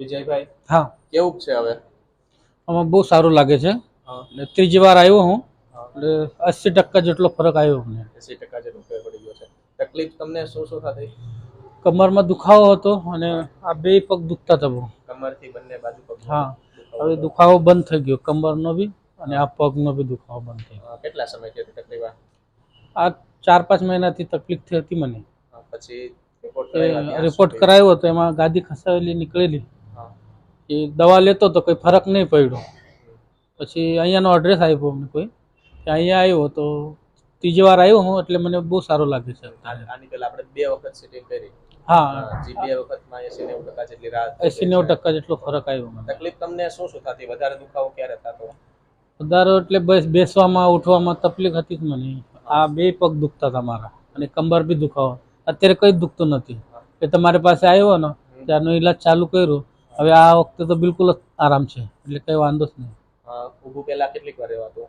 વિજયભાઈ હા. કેવું છે હવે? આમાં બહુ સારું લાગે છે. એટલે ત્રીજી વાર આવ્યો હું. એટલે અસી ટકા જેટલો ફરક આવ્યો મને એસી ટકા જેટલો ફેર પડી ગયો છે. તકલીફ તમને શું શું થતી? કમરમાં દુખાવો હતો અને આ બે પગ દુખતા હતા બહુ. કમરથી બંને બાજુ પગ હા. હવે દુખાવો બંધ થઈ ગયો. કમરનો બી અને આ પગનો બી દુખાવો બંધ થઈ ગયો. કેટલા સમયથી હતી તકલીફ આ? ચાર પાંચ મહિનાથી તકલીફ થઈ હતી મને. પછી રિપોર્ટ કરાયો કરાવ્યા ત્યાં રિપોર્ટ સુધી? કરાવ્યો તો એમાં ગાદી ખસાવેલી નીકળેલી. એ દવા લેતો તો કોઈ ફરક નહીં પડ્યો. પછી અહીંયાનો એડ્રેસ આપ્યો અમને કોઈ. કે અહીંયા આવ્યો તો ત્રીજી વાર આવ્યો હું એટલે મને બહુ સારું લાગે છે. આની પહેલા આપણે બે વખત સિટિંગ કરી. હા. જી બે વખતમાં એસી નેવું ટકા જેટલી રાહત એસી નેવું ટકા જેટલો ફરક આવ્યો મને. તકલીફ તમને શું શું થતી? વધારે દુખાવો ક્યારે થતો? વધારો એટલે બસ બેસવામાં ઉઠવામાં તકલીફ હતી જ મને. આ બે પગ દુખતા હતા મારા. અને કમર બી દુખાવો. અત્યારે કંઈ દુખતું નથી. એ તમારી પાસે આવ્યો ને ત્યારનો ઈલાજ ચાલુ કર્યો. હવે આ વખતે તો બિલકુલ જ આરામ છે એટલે કંઈ વાંધો જ નહીં. ઊભું પહેલા કેટલીક વાર રહેવાતું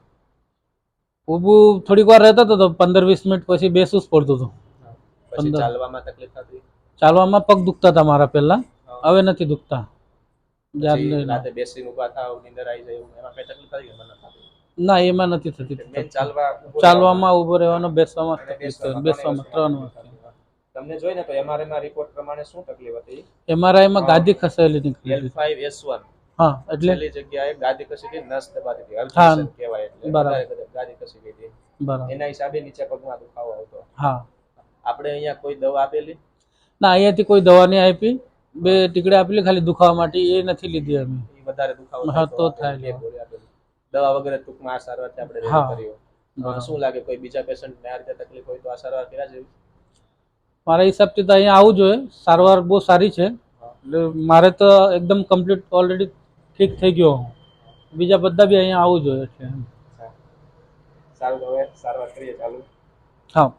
ઊભું થોડીક વાર રહેતો હતો તો પંદર વીસ મિનિટ પછી બેસવું જ પડતું હતું. પછી ચાલવામાં તકલીફ થતી? ચાલવામાં પગ દુખતા હતા મારા પહેલા હવે નથી દુખતા. રાતે બેસીને ઊભા થાવ નીંદર આવી જાય એમાં કઈ તકલીફ થતી મને ના એમાં નથી થતી. ચાલવામાં ઊભો રહેવાનો બેસવામાં બેસવામાં ત્રણ વખત તમને જોઈને તો એમઆરઆઈ માં રિપોર્ટ પ્રમાણે શું તકલીફ હતી? એમઆરઆઈમાં ગાદી ખસેલી એસ વન હા એટલે? જગ્યાએ ગાદી ખસી ગઈ નસ દબાતી હતી હા. કહેવાય એટલે. બરાબર. ગાદી ખસી ગઈ હતી. બરાબર. એના હિસાબે નીચે પગમાં દુખાવો આવતો હા. આપણે અહીંયા કોઈ દવા આપેલી? ના અહીંયાથી કોઈ દવા નહીં આપી. બે ટીકડી આપેલી ખાલી દુખાવા માટે એ નથી લીધી અમે. વધારે દુખાવો હા, તો થાય. દવા વગેરે ટૂંકમાં આ સારવારથી આપણે કર્યો. શું લાગે કોઈ બીજા પેશન્ટને આ રીતે તકલીફ હોય તો આ સારવાર કર્યા જેવી મારા હિસાબથી તો અહીંયા આવવું જોઈએ સારવાર બહુ સારી છે. એટલે મારે તો એકદમ કમ્પ્લીટ ઓલરેડી ઠીક થઈ ગયો હું. બીજા બધા બી અહીંયા આવવું જોઈએ એટલે સારું હવે સારવાર કરીએ ચાલુ. હા.